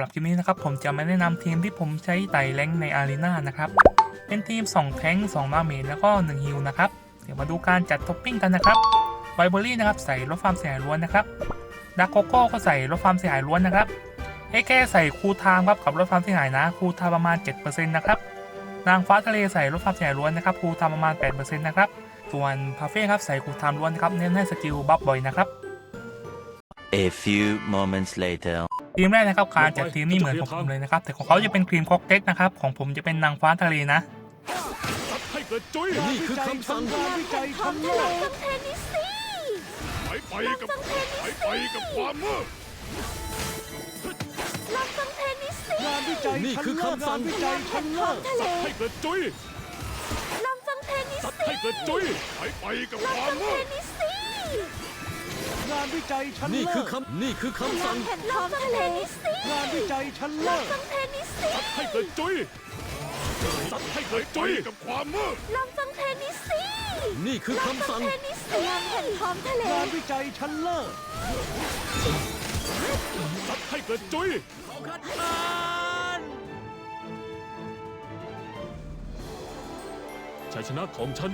หรับคลิปนี้นะครับผมจะมาแนะนำทีมที่ผมใช้ไต่แรงในอารีนานะครับ เป็นทีม 2 แทงค์2มาเมจแล้วก็ 1 ฮิลนะครับ เดี๋ยวมาดูการจัดท็อปปิ้งกันนะครับไวเบอรี่นะครับใส่ลดความเสียหายล้วนนะครับดักโกโก้ก็ใส่ลดความเสียหายล้วนนะครับเอแค่ใส่คูลไทม์ครับกับลดความเสียหายนะคูลไทม์ประมาณ 7%นะครับนางฟ้าทะเลใส่ลดความเสียหายล้วนนะครับคูลไทม์ประมาณ 8%นะครับส่วนพาเฟ่ครับใส่คูลไทม์ล้วนนะครับเน้นให้สกิลบัฟบ่อยนะครับ A few moments later. ทีมแรกนะครับการจัดทีมนี่เหมือนของผมเลยนะครับ แต่ของเขาจะเป็นครีมค็อกเต็กนะครับ ของผมจะเป็นนางฟ้าทะเลนะให้เกิดจุ้ยนี่คือคำสั่งงานวิจัยชั้นเลิศเทนนิสซี่ไปไปกับไปไปกับความมืดลองฟังเทนนิสซี่งานวิจัยนี่ชั้นคือเลิศคำสั่งางนวิจัยชั้นเลิศทะเลให้เกิดจุ้ยลองฟังเทนนิสสัตว์ซี่ให้เกิดจุ้ยไปไปกับความเทมืดนนิสซี่ งานวิจัยชั้นนี่เลิคือศ คำนี่คือคำสั่งแผ่นท้องทะเลนิสซี่งานวิจัยชั้นเลิศฟังเทนนิสซี่ให้เกิดจุ้ยสัตว์ให้เกิดจุ้ยกับความมืดลองฟังเทนนิสซี่นี่คือคำสั่งเทนนิสซี่ลองแผ่นท้องทะเลงานวิจัยชั้นเลิศสัตว์ให้เกิดจุ้ยชัยชนะของฉัน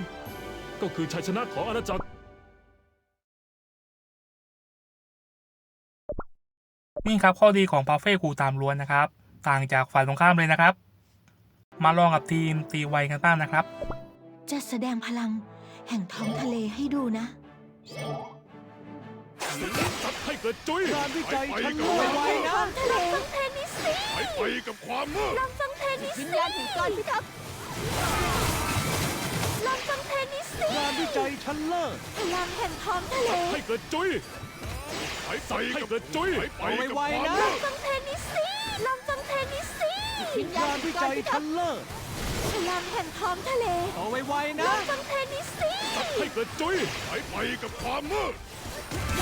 ก็คือชัยชนะของอาณาจักร นี่ครับข้อดีของพาเฟ่คูลไทม์ล้วนนะครับ ต่างจากฝ่ายตรงข้ามเลยนะครับ มาลองกับทีมตีไวกันบ้างนะครับ จะแสดงพลังแห่งท้องทะเลให้ดูนะสัตว์ให้เกิดจุ้ยงานวิจัยไปชั้นกับเลิคศวามมืดท้องทะเลฟังเทนนิสซี่ไปไปกับความมืดลองฟังเทนนิสซี่วิญญาณแห่งการพิทักษ์ลองฟังเทนนิสซี่งานวิจัยชั้นเลิศพลังแห่งท้องทะเลให้เกิดจุ้ย ไปไปให้เกิดจุ้ยไปไปกับความลมืองดฟังเทนนิสซี่ลองฟังเทนนิสซี่วิญญางาณนแห่วิงกาจัรยพิทัชั้กนษ์เลิศพลังแห่งท้องทะเลเอาไวๆลนะองฟังเทนนิสซี่ให้เกิดจุ้ยไปไปกับความมืด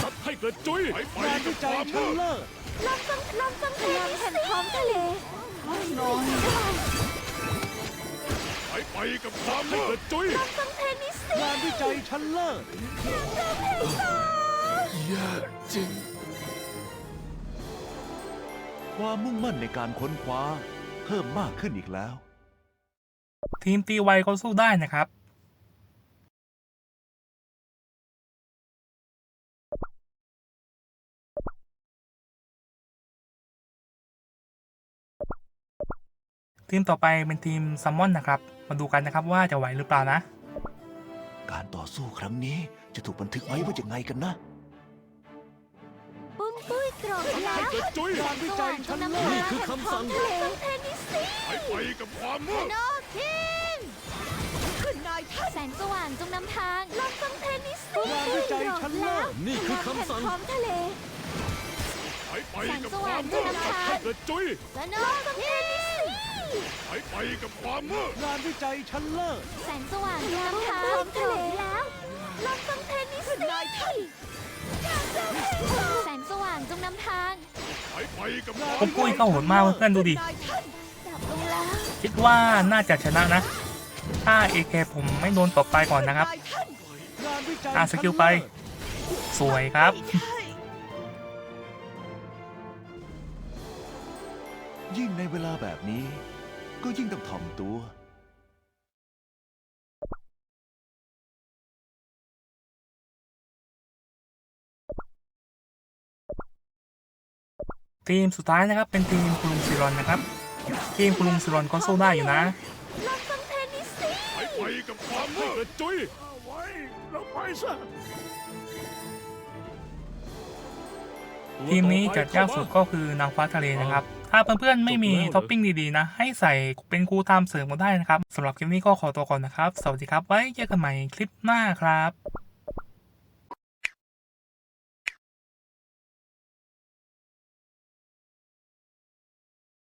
สัตว์ให้เกิดจุ้ยไปไปงานกัวิบคจัยวามชั้มืนดเลิศลองฟังลองฟังเทนนิสซี่พลังแห่งท้องทะเลไปไปกับความมืดให้เกิดจุ้ยลองฟังเทนนิสซี่งานวิจัยชั้นเลิศ ความมุ่งมั่นในการค้นคว้า เพิ่มมากขึ้นอีกแล้ว ทีมตีไวก็สู้ได้นะครับ ทีมต่อไปเป็นทีมซัมมอนนะครับ มาดูกันนะครับว่าจะไหวหรือเปล่านะ การต่อสู้ครั้งนี้จะถูกบันทึกไว้ว่ายังไงกันนะปุ้มปุ้ย กรอบแล้วให้เกิดจุ้ยงานวิจัยชั้นเลิศนี่คือคำสั่ง ทะเลฟังเทนนิสซี่ไปไปกับความมืดโนคินขึ้นนายท่านแสงสว่างจงนำทางลองฟังเทนนิสซี่งานวิจัยชั้นเลิศนี่คือคำสั่งท้องทะเล ไปไปกับความมืดให้เกิดจุ้ยและโนคินไปไปกับความมืดงานวิจัยชั้นเลิศแสงสว่างจงนำทางท้องทะเลแล้วลองฟังเทนนิสซี่นายท่าน แสงสว่างจงนำทางไปไปกับคงาวานมปุ้มปุ้ยก็โหดมากเพื่อนๆดูดินายท่านจับลงแล้วคิดว่าน่าจะชนะนะ ถ้า AK ผมไม่โดนตบไปก่อนนะครับนายท่านงานวิจัยอะสกิลไป สวยครับ ยิ่งในเวลาแบบนี้ ก็ยิ่งต้องถ่อมตัว ทีมสุดท้ายนะครับเป็นทีมคุณลุงซิรอนนะครับ ทีมคุณลุงซิรอนก็สู้ได้อยู่นะลองฟังเทนนิสซี่ไปไปกับความมืดให้เกิดจุ้ยไว้เราไปซะทีมนี้จัดยากสุดก็คือนางฟ้าทะเลนะครับ ถ้าเพื่อนๆไม่มีท็อปปิ้งดีๆนะ ให้ใส่เป็นคูตามเสริมก็ได้นะครับสำหรับคลิปนี้ก็ขอตัวก่อนนะครับ สวัสดีครับ ไว้เจอกันใหม่คลิปหน้าครับ